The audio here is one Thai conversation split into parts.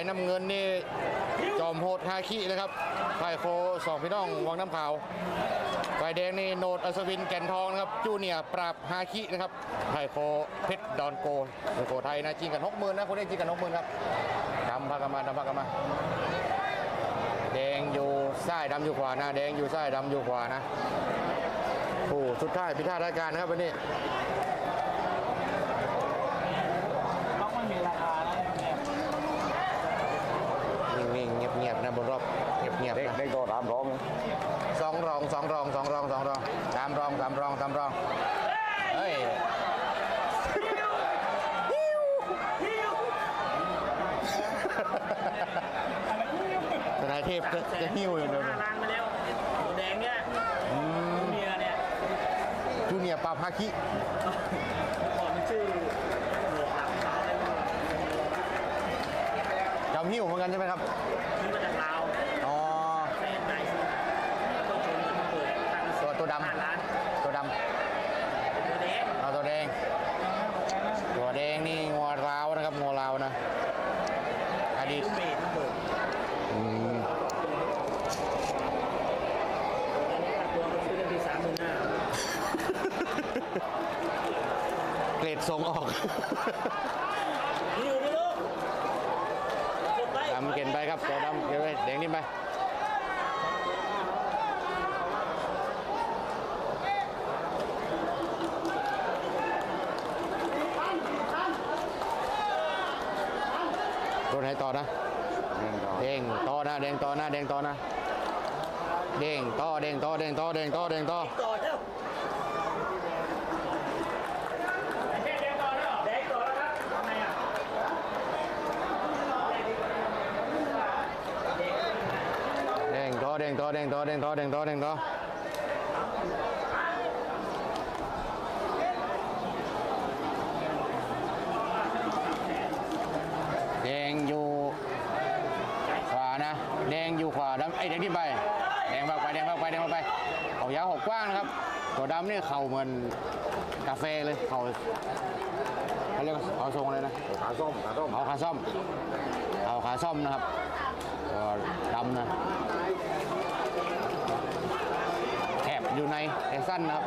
ายน้ำเงินนี่จอมโหดฮาคินะครับฝ่ายโคสองพี่น้องวังน้ำขาวฝ่ายแดงนี่โนดอัศวินแก่นทองนะครับจูเนียปราบฮาคินะครับฝ่ายโคเพชรดอนโกโกไทยนะจริงกันหกหมื่นนะคนนี้จริงกันหกหมื่นครับดำพักกันมาดำพักกันมาแดงอยู่ซ้ายดำอยู่ขวานะแดงอยู่ซ้ายดำอยู่ขวานะโอ้สุดท้ายพิธารายการนะครับวันนี้ ต้องไม่มีราคานะเนี่ย นิ่ งๆเงียบๆนะบนรอบเงียบเด็กๆนะเด็กก็ตามร้องสองรองสองรองสองรองสองรองสามรองสามรองสามรองเฮ้ยทนายเทพจะจะหิ้วอย่างเดียวเลยล้างมาแล้วตัวแดงเนี่ยเมียเนี่ยจูเนียร์ปราบฮาคิก่อนมันชื่อหมวกหลังขาวเลย จำหิ้วเหมือนกันใช่ไหมครับนี่มาจากลาวอ๋อแฟนไหนซื้อแล้วก็ชนกันเปิดตั้งตัวตัวดห้าล้านำตัวดตัวแดงำเอาตัวแดง ตัวแดงนี่งัวราวนะครับงัวราวนะ อดีตเบสเบิดอืมตัวก็ซื้อกันที่สามหมื่นห้าเกรดส่งออก นี่อยู่นี่ลูกสุดไป ดำเกินไปครับ ตัวดำเกินไปแดงนี่ไปรถให้ต่อนะแดงต่อนะแดงต่อนะแดงต่อนะแดงต่อแดงต่อแดงต่อแดงต่อแดงต่อ ต่อเจ้าแดงต่อแล้วแดงต่อแล้วครับทำไมอะ แดงต่อแด งต่อแดงต่อแดงต่อแดงต่อแดงต่อแดงอยู่ขวานะ แดงอยู่ขวาดำไอ้ยแดงที่ไปแดงมากไปแดงมากไปแดงมากไปเขายาวหกกว้างนะครับ ตัวดำนี่เข่าเหมือนกาแฟเลยเข่าเขาเรียกว่าเขาทรงเลยนะขาส้มขาส้มเอาขาซ่อมเอาขาซ่อมนะครับก็ดำนะ แคบอยู่ในแต่สั้นนะครับ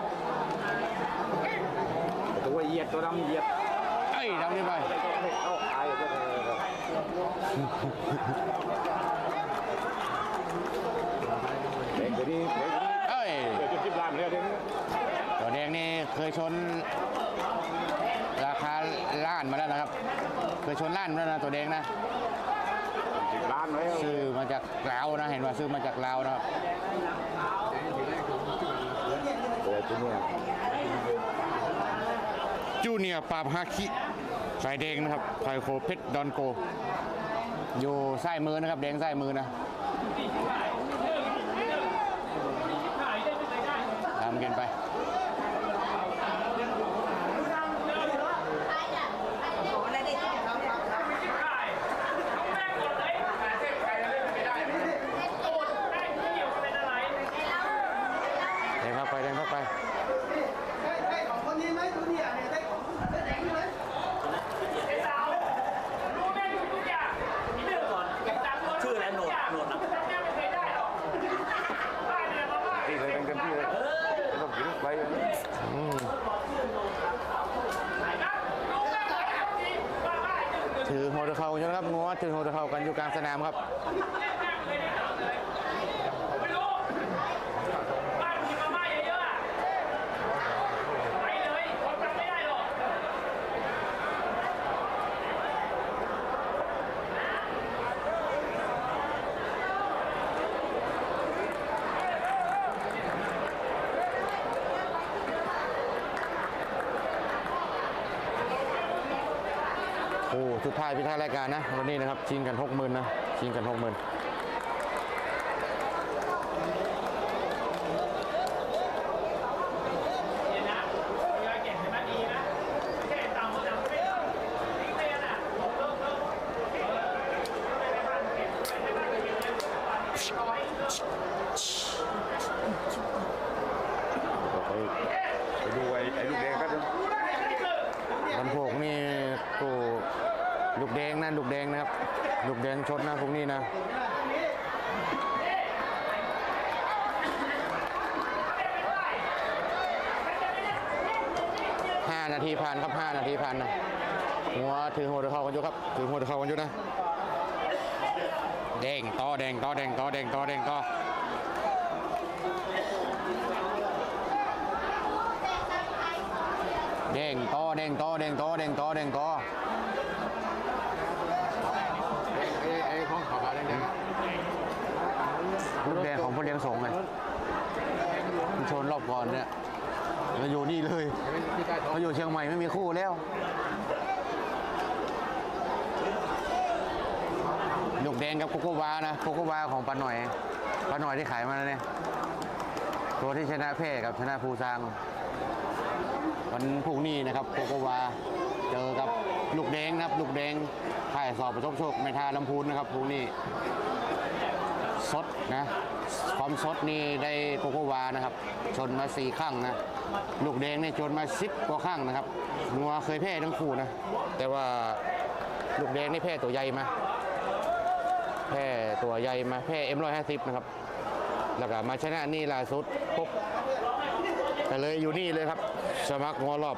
ตัวเหยียดตัวดำเหยียดเอ้ยดำนี่ไปไม่เข้าขายก็เด็กเดี๋ยวนี้เด็กเอ้ยเดี๋ยวจะคิดร้านเลยเดี๋ยวนี้ตัวแดงนี่เคยชนราคาล้านมาแล้วนะครับ เคยชนล้านมาแล้วนะตัวแดงนะ สิบล้านไว้ซื้อมาจากลาวนะเห็นว่าซื้อมาจากลาวนะครับเดี๋ยวจะเนี่ยจูเนียร์ปราบฮาคิสายแดงนะครับไพโคเพชรดอนโก อยู่ซ้ายมือนะครับ แดงซ้ายมือนะตามกันไป แดงเข้าไปแดงเข้าไป ได้ของคนนี้ไหมดูดิอะเนี่ยได้ของได้แดงใช่ไหม ชื่ออะไรโหนดโหนดนะ ที่เลยเป็นเต็มที่เลยต้องกินไป ถือหัวตะเขาใช่ไหมครับงัวถือหัวตะเขากันอยู่กลางสนามครับ ไม่รู้บ้านมีมาม่าเยอะๆอะไปเลยคนจำไม่ได้ห รอกโอ้สุดท้ายพิธารายการนะวันนี้นะครับชิงกันหกหมื่นนะ ชิงกันหกหมื่น เดี๋ยวนะเวลาเก็บเห็นไหมดีนะไม่ใช่ต่ำกว่าต่ำไม่ต้องทิ้งเตียนอะเลิกเลิกเลิกไปในบ้านเก็บไปในบ้านเก็บเลยเอาไว้เลิก ไปไปดูไอ้ไอ้ลูกแดงก็จะ ลำโพงนี่กู ลูกแดงนะลูกแดงนะครับ ลูกแดงชนนะพวกนี้นะ ห้านาทีผ่านครับห้านาทีผ่านนะหัว ถือหัวถือเข้ากันอยู่ครับถือหัวถือเข้ากันอยู่นะแดงต่อแดงต่อแดงต่อแดงต่อแดงต่อแดงต่อแดงต่อแดงต่อแดงต่อแดงต่อไอ้ไอ้ของขาวแดงลูกแดงของพ่อเลี้ยงสงไงมันชนรอบก่อนเนี่ยมาอยู่นี่เลยมาอยู่เชียงใหม่ไม่มีคู่แล้ว ลูกแดงกับโกโกวานะโกโกวาของปาหน่อยปาหน่อยที่ขายมาแล้วเนี่ยตัวที่ชนะเพ่กับชนะภูซางวันพรุ่งนี้นะครับโกโกวาเจอกับลูกแดงนะครับลูกแดงข่ายสอบประสบโชคในทาลำพูนนะครับพรุ่งนี้สดนะความสดนี่ได้โกโกวานะครับชนมาสี่ข้างนะลูกแดงเนี่ยชนมาสิบกว่าข้างนะครับงัวเคยแพ้ทั้งคู่นะแต่ว่าลูกแดงนี่แพ้ตัวใหญ่มา แพร่ตัวใหญ่มาแพร่เอ็มร้อยห้าสิบนะครับ แล้วก็มาชนะนี่ล่าสุดปุ๊บก็เลยอยู่นี่เลยครับ สมัครงอรอบ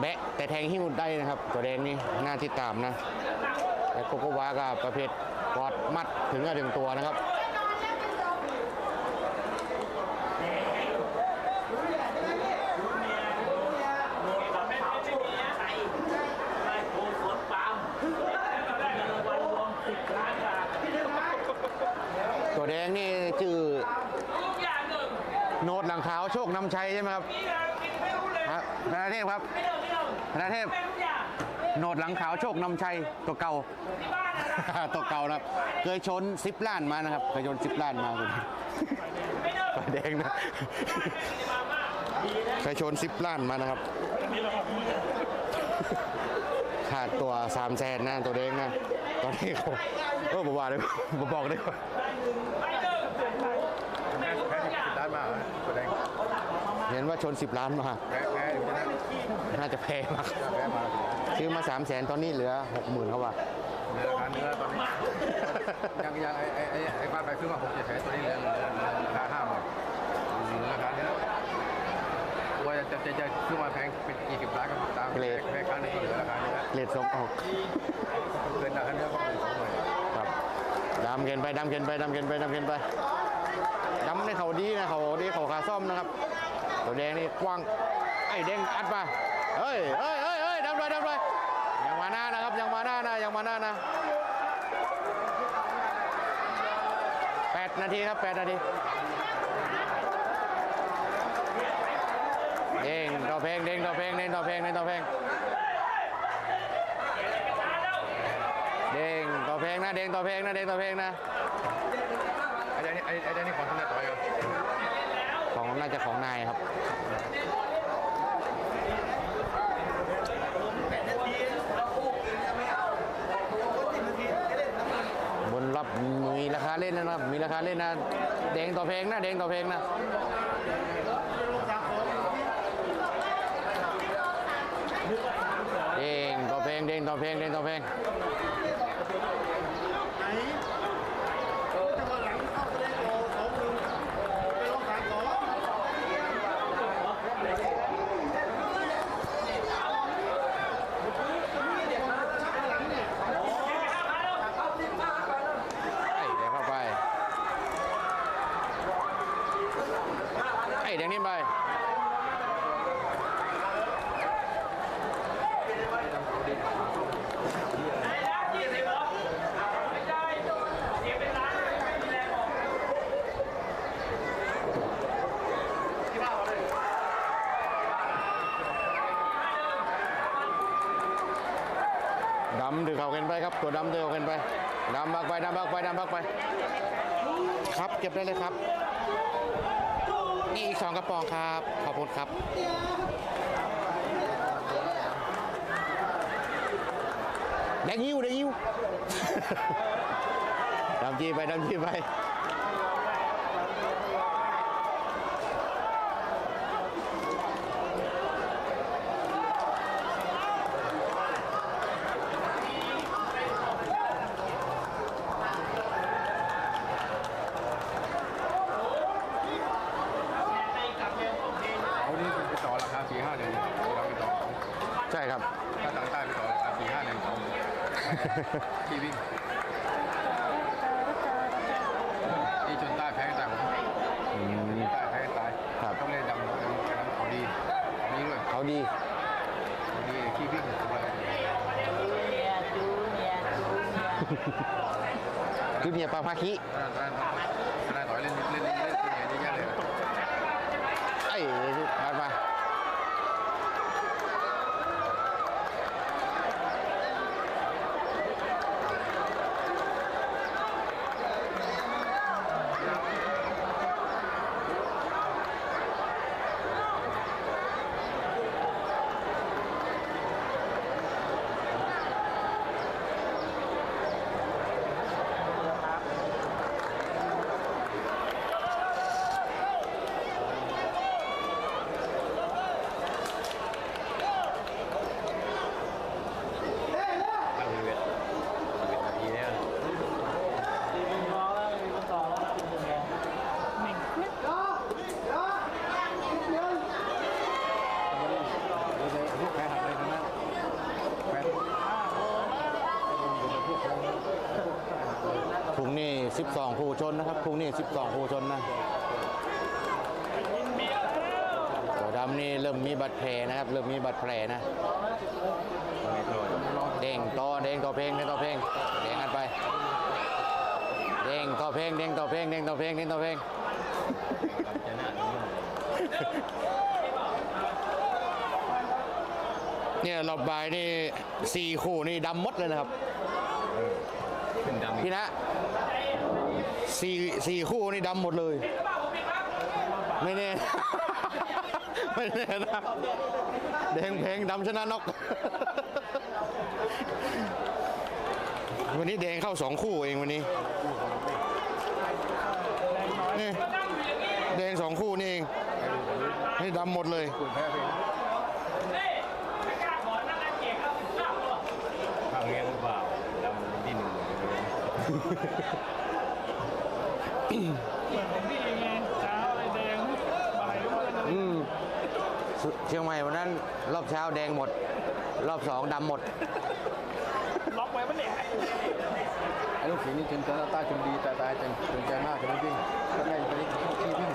แบะแต่แทงหิ้วได้นะครับ ตัวแดงนี่น่าติดตามนะ แต่โกโกวาก็ประเภทกอดมัดถึงกับถึงตัวนะครับ ไม่ไม่มีนะใครได้โคสวนปาล์มได้เงินรางวัลรวมสิบล้านบาท ตัวแดงนี่ชื่อ ทุกอย่างหนึ่ง โนดหลังขาวโชคนำชัยใช่ไหมครับนี่นะกินไม่รู้เลยครับธนาเทพครับไม่เดิมไม่เดิมธนาเทพไม่ทุกอย่างโนดหลังขาวโชคนำชัยตัวเก่า ที่บ้านนะนะตัวเก่านะครับ เคยชนซิปล้านมานะครับ เคยชนซิปล้านมาคนนี้ไม่เดิมไฟแดงนะเคยชนซิปล้านมานะครับขาดตัวสามแสนนะตัวแดงนะตอนนี้เขาเออบอกว่าเลยบอกได้ว่าไม่เดิมไม่ทุกอย่าง ด้านมาแสดง เห็นว่าชนสิบล้านมาแพ้แพ้อยู่ที่นั่นน่าจะแพงมากแพ้มาซื้อมาสามแสนตอนนี้เหลือหกหมื่นเขาว่าเนื้อราคาเนื้อตอนนี้ยังยังไอ้ไอ้ไอ้บ้านไปซื้อมาหกแสนตัวนี้เหลือเหลือราคาห้าหมื่นราคาเนื้อว่าจะจะจะซื้อมาแพงเป็นกี่สิบล้านก็ตามแพ้ครั้งนี้ก็เหลือราคาเนื้อเลทส่งออกเกินราคาเนื้อก็เป็นสองหมื่นครับดำเกินไปดำเกินไปดำเกินไปดำเกินไปดำในเขาดีนะเขาดีเขาขาซ่อมนะครับ ตัวแดงนี่กว้างไอ้แดงอัดมาเฮ้ยเฮ้ยเฮ้ยเฮ้ยดำเลยดำเลยยังมาหน้านะครับยังมาหน้านะยังมาหน้านะแปดนาทีครับแปดนาทีเด้งต่อเพลงเด้งต่อเพลงเด้งต่อเพลงเด้งต่อเพลงเด้งต่อเพลงนะเด้งต่อเพลงนะเด้งต่อเพลงนะไอ้นี่ไอ้ไอ้นี่ขอทำได้ต่อยกันของ น่าจะของนายครับบนรับมีราคาเล่นนะครับ มีราคาเล่นนะแดงต่อเพลงนะแดงต่อเพลงนะเด้งต่อเพลงเด้งต่อเพลงเด้งต่อเพลง จะมาหลังเข้าไปได้โกสองหนึ่งไปลองขายของ ไอ้เดี๋ยวเข้าไป ไอ้เดี๋ยวนี้ไป ไอ้ล้านยี่สิบเหรอไม่ได้เสียเป็นล้านไม่มีแรงออก ดำถือเขาเกันไปครับ ตัวดำถือเขาเกันไป นำบักไปนำบักไปนำบักไป ครับเก็บได้เลยครับ นี่อีกสองกระป๋องครับ ขอบคุณครับแดงยิ้วแดงยิ้ว ดำจีไปดำจีไป ที่วิ่งที่ชนใต้แพ้กันตายผมอืม ใต้แพ้กันตายครับ ต้องเล่นดำดำดำเขาดีเขาดีด้วยเขาดี เขาดีที่วิ่งอะไรเนี่ยจูเนี่ยจูเนี่ยจูเนียร์ปาพาคิขนาดขนาดขนาดต่อยเล่นเล่นเล่นเล่นเล่นเยอะแยะเลย ไอ้มามา รอแล้วมีคนต่อแล้วเป็นยังไงหนึ่ง เดี๋ยวเดี๋ยวนิดเดียว พวกแพ้หักเลยทั้งนั้นแพ้ พรุ่งนี้ 12ผู้ชนนะครับพรุ่งนี้ 12ผู้ชนนะตัว ดำนี่เริ่มมีบาดแผลนะครับ เริ่มมีบาดแผลนะเด้งต่อเด้งต่อเพลงเด้งต่อเพลงเด้งกันไปเด้งต่อเพลงเด้งต่อเพลงเด้งต่อเพลงเด้งต่อเพลงเนี่ยรอบบ่ายนี่สี่คู่นี่ดำหมดเลยนะครับขึ้นดำพี่นะสี่สี่คู่นี่ดำหมดเลย ไม่แน่ ไม่แน่นะแดงเพลงดำชนะน็อกวันนี้แดงเข้าสองคู่เองวันนี้นี่แดงสองคู่นี่เองนี่ดำหมดเลยคุณแพ้เพลงนี่ไม่กล้าขอนั่งเล่นเก่งแล้วกล้าหรอทางเงี้ยหรือเปล่าดำที่หนึ่งเหมื เชียงใหม่วันนั้น รอบเช้าแดงหมด รอบสองดำหมด ล็อกไว้ปะเนี่ยไอ้ลูกศิษย์นี่จนจะตาจนดีตาตายจนจนใจมากจนวิ่งก็ได้ไปที่วิ่ง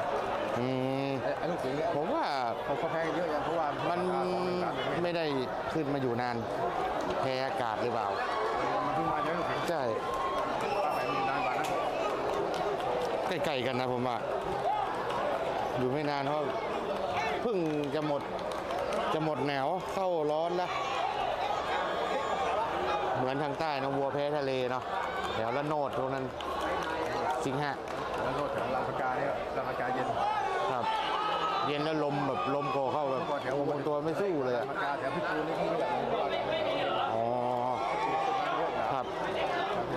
อืมไอ้ลูกศิษย์เนี่ยผมว่าเขาเขาแพ้เยอะอย่างเพราะว่ามัมันไม่ได้ขึ้นมาอยู่นานแพ้อากาศหรือเปล่ามันเพิ่งมาใช่ไหมลูกศิษย์ใช่ป้าไปมันนานกว่านะใกล้ๆกันนะผมว่าอยู่ไม่นานเพราะเพิ่งจะหมด จะหมดหนาวเข้าร้อนแล้ว เหมือนทางใต้นะวัวแพ้ทะเลเนาะแถวละโนดตรงนั้นสิงหะแล้วโทษแถวลำพกาเนี่ยลำพกาเย็นครับ เย็นแล้วลมแบบลมโกเข้าแบบบางตัวไม่สู้เลยอะลำพกาแถวพิจูนี่ที่แบบอ๋อครับ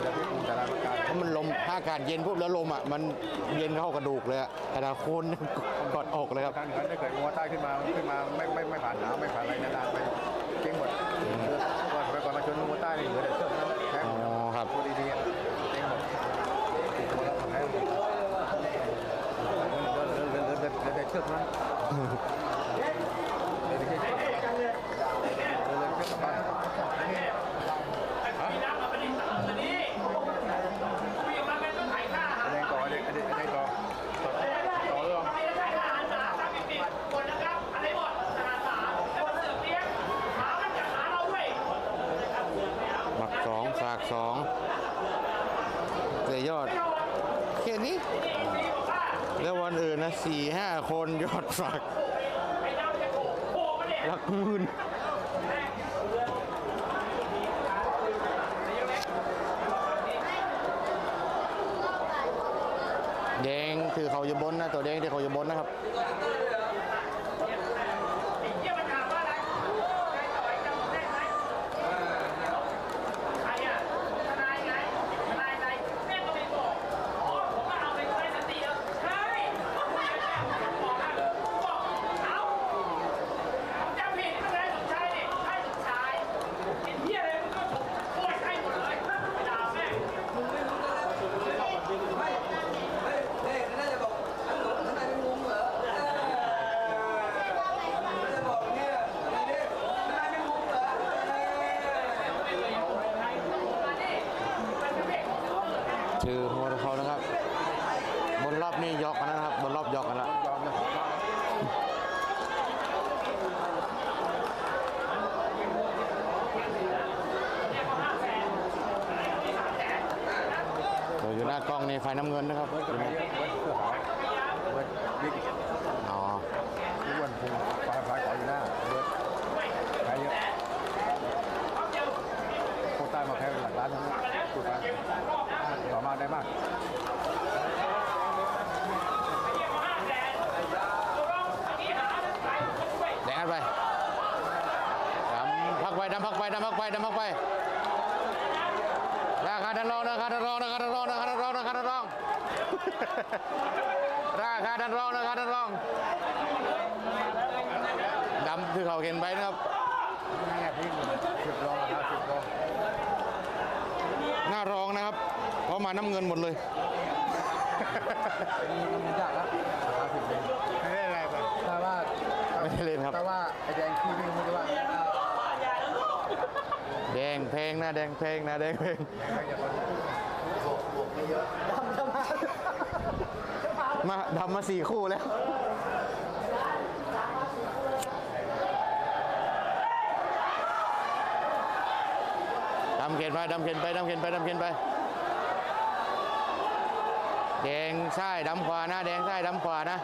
แถวพิจูแต่ลำพกา ถ้ามันลมถ้าอากาศเย็นปุ๊บแล้วลมอะมันเย็นเข้ากระดูกเลยอะกระดาโคนกอดอกเลยครับทางนั้นถ้าเกิดงัวใต้ขึ้นมาขึ้นมาไม่ไม่ไม่ผ่านหนาวไม่ผ่านอะไรนานๆไปเก่งหมดก่อนไปก่อนมาชนงัวใต้นี่เหลือแต่เชือกนั้นแพ้หมดอ๋อครับ ตัวดีๆเก่งหมดติดหมดแล้วแพ้หมดเหลือเหลือเหลือเหลือเหลือแต่เชือกนั้นเหลือแต่เชือกเหลือเหลือเชือกกลับบ้าน มีน้ำมาเป็นอีกสามตัวนี้คุยกับมันเป็นต้นไผ่ข้าอาหาร แดงต่อแดงแดงแดงต่อต่อต่อเรื่อง ไม่ได้ข้าอาหารสาสามปิดๆหมดนะครับอะไรหมดอาหารสาแล้วมันเสือกเลี้ยงหามันจากหาเราด้วย หมักสองสากสองแต่ยอดแค่นี้ แล้ววันอื่นนะสี่ห้าคนยอด ฝากหลักหมื่นแดงคือเขาอยู่บนนะ ตัวแดงที่เขาอยู่บนนะครับ ไอ้เหี้ยมันถามว่าอะไรใครต่อยจำผมได้ไหมใครอะทนายไงทนายอะไรแม่ก็ไม่บอกอ๋อผมก็เอาไปใช้สติแล้วใช่ผมไม่ได้ผมบอกนะผมบอกเอาผมจำผิดไม่เป็นไรสมชายนี่ใช่สมชายไอ้เหี้ยอะไรมันก็ถูกโคตรใช่หมดเลยด่าแม่ง เฮ้ยเฮ้ยน่าจะบอกฮัลโหลทำไมไม่งงเหรอเออ ชื่อหัวเขานะครับ บนรอบนี่ยกกันนะครับ บนรอบยกกันละ ยอมจะขอมา เดี๋ยวอยู่หน้ากล้องนี่ไฟน้ำเงินนะครับ เบิร์ดเบิร์ดเสื้อขาวเบิร์ดวิก อ๋อ อ้วนพุงปลายปลายขออยู่หน้าเบิร์ดใครเยอะโคตรใต้มาแพ้เป็นหลักล้านทั้งนั้นสุดท้ายต่อมาได้มาก แดงกันไปดำพักไปดำพัก ไปดำพักไปดำพักไปราคาดันรองราคาดันรองราคาดันรองราคาดันรองราคาดันรองราคาดันรองราคาดันรองดำคือเขาเห็นไปนะครับนี่ไงพี่สิบรองราคาสิบรองหน้ารองนะครับ เพราะมาน้ำเงินหมดเลยมันยากแล้วราคาสิบเองไม่ได้อะไรไปถ้าว่าไม่ได้เล่นครับถ้าว่าไอ้แดงขี้วิ่งไม่ได้ว่า แดงเพลงนะแดงเพลงนะแดงเพลงมาดำมาสี่คู่แล้วดำเข็นไปดำเข็นไปดำเข็นไปดำเข็นไป แดงซ้ายดำขวานะ แดงซ้ายดำขวานะ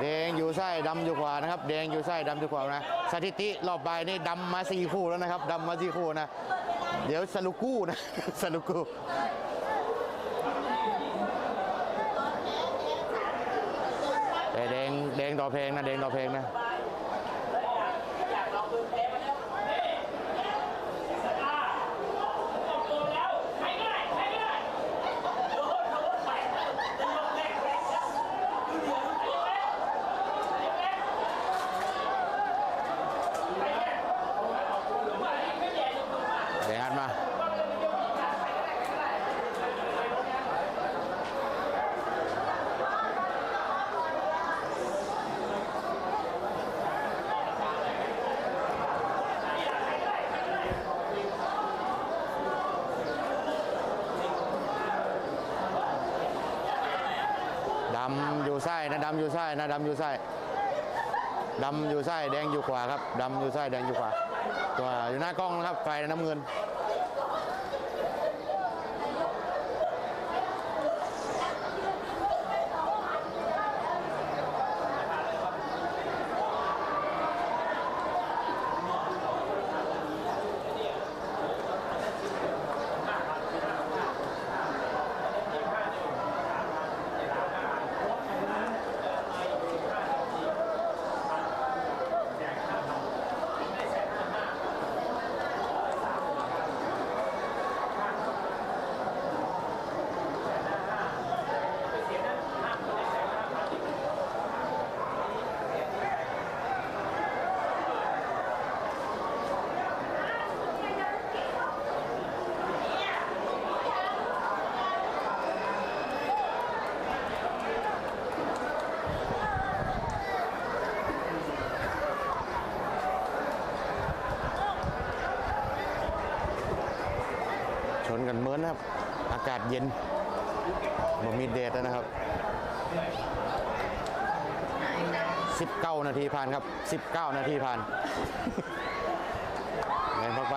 แดงอยู่ซ้ายดำอยู่ขวานะครับ แดงอยู่ซ้ายดำอยู่ขวานะ สถิติรอบบ่ายนี่ดำมาสี่คู่แล้วนะครับดำมาสี่คู่นะ เดี๋ยวสลุกู้นะ สลุกู้แต่แดงแดงต่อเพลงนะแดงต่อเพลงนะำอยู่ซ้ายนะดำอยู่ซ้ายนะดำอยู่ซ้ายดำอยู่ซ้ายแดงอยู่ขวาครับดำอยู่ซ้ายแดงอยู่ขวาตัวอยู่หน้ากล้องนะครับไฟน้ำเงินากาศเย็นบ่มีแดดนะครับ 19 นาทีผ่านครับ 19 นาทีผ่านเงินเข้าไป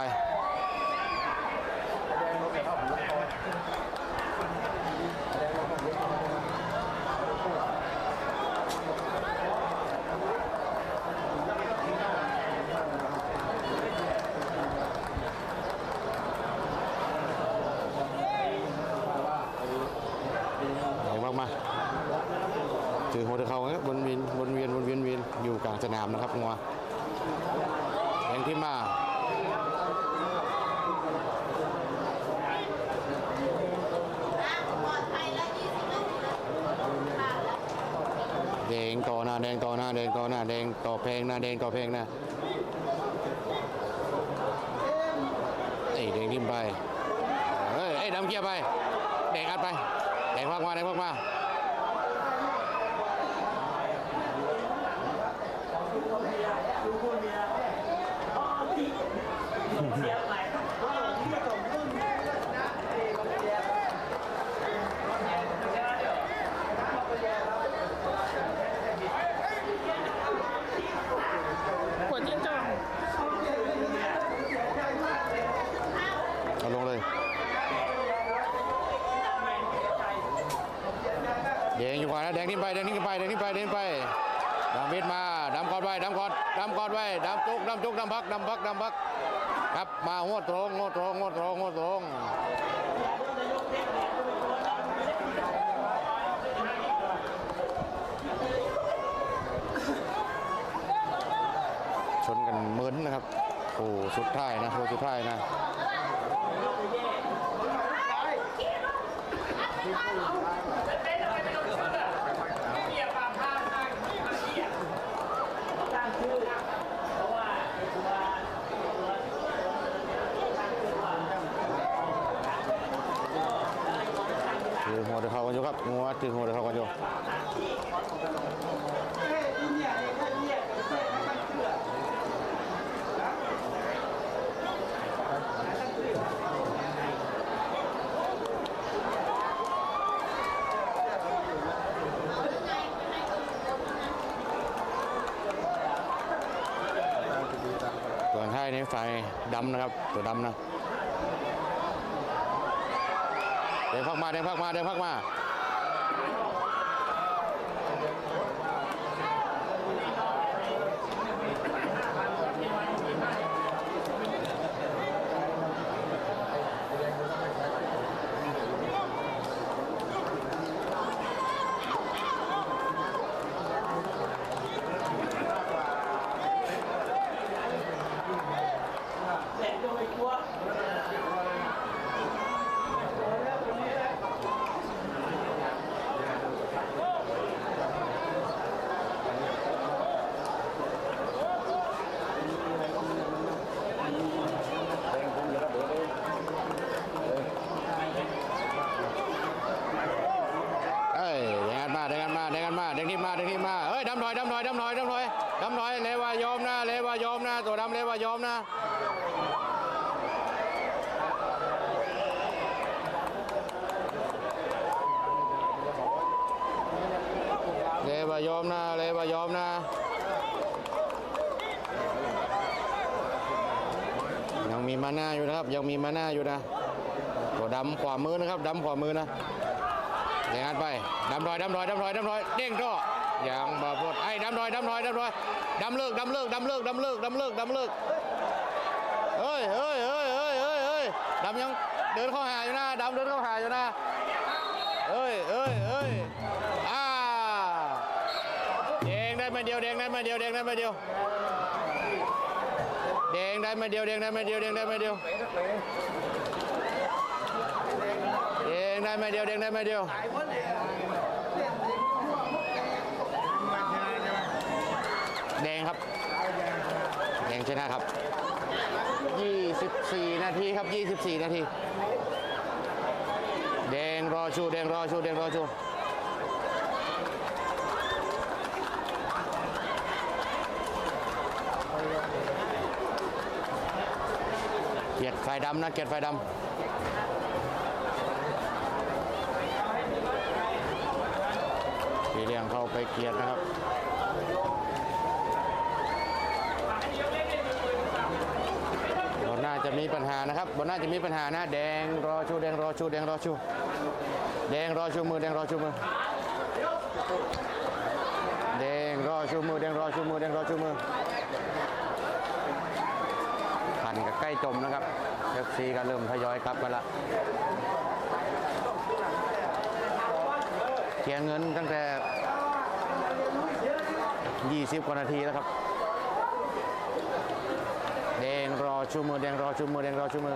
ใหญ่มากมาถือหัวตะเขาครับวนเวียนวนเวียนวนเวียนเวียนอยู่กลางสนามนะครับงัวแดงที่มาแดงต่อหน้า แดงต่อหน้าแดงต่อหน้าแดงต่อเพลงหน้าแดงต่อเพลงหน้าเอ้ยแดงทิมไปเฮ้ยไอ้ดำเกียร์ไปแดงอัดไปแดงพักมาแดงพักมา ดูคนเมียอ๋อพี่เสียไป หัวจิ้งจอก เอาลงเลยแดงอยู่ขวานะแดงทิ้งไปแดงทิ้งไปแดงทิ้งไปแดงทิ้งไปดำเวทมาดำกอดไว้ดำกอดดำกอดไว้ดำจุกดำจุกดำพักดำพักดำพักครับมาหัวตรงหัวตรงหัวตรงหัวตรงชนกันเหมือนนะครับโอ้สุดท้ายนะโอ้สุดท้ายนะ ถือหัวเขาก็โยตัวท้ายในไฟดำนะครับ ตัวดำนะเดี๋ยวพักมาเดี๋ยวพักมาเดี๋ยวพักมา วดำเลวายอมนะเลวายอมนะเลวายอมนะยังมีมาหน้าอยู่นะครับ ยังมีมาหน้าอยู่นะตัวดำขวามือนะครับดำขวามือนะเด้งอัดไปดำถอยดำถอยดำถอยดำถอยเด้งก็อ ย่างบาปดไอ้ดำถอยดำถอยดำถอยดำเลิกดำเลิกดำเลิกดำเลิกดำเลิกดำเลิกเฮ้ยเฮ้ยเฮ้ยเฮ้ยเฮ้ยเฮ้ยดำยังเดินเข้าหาอยู่นะดำเดินเข้าหาอยู่นะเฮ้ยเฮ้ยเฮ้ยอ่าแดงได้มาเดียวแดงได้มาเดียวแดงได้มาเดียวแดงได้มาเดียวแดงได้มาเดียวแดงได้มาเดียวแดงได้มาเดียวแดงได้มาเดียว แดงครับ แดงชนะครับ 24 นาทีครับ 24 นาที แดงรอชู แดงรอชู แดงรอชูเกียร์ไฟดำนะเกียร์ไฟดำพี่เลี้ยงเข้าไปเกียร์นะครับ บนหน้า จะมีปัญหานะครับบนหน้าจะมีปัญหานะ แดงรอชูแดงรอชูแดงรอชูแดงรอชูมือแดงรอชูมือแดงรอชูมือแดงรอชูมือแดงรอชูมือพันกับใกล้จมนะครับเอฟซีก็เริ่มทยอยกลับกันละเคียร์เงินตั้งแต่ 20 กว่านาทีแล้วครับ แดงรอ ชูมือแดงรอชูมือแดงรอชูมือ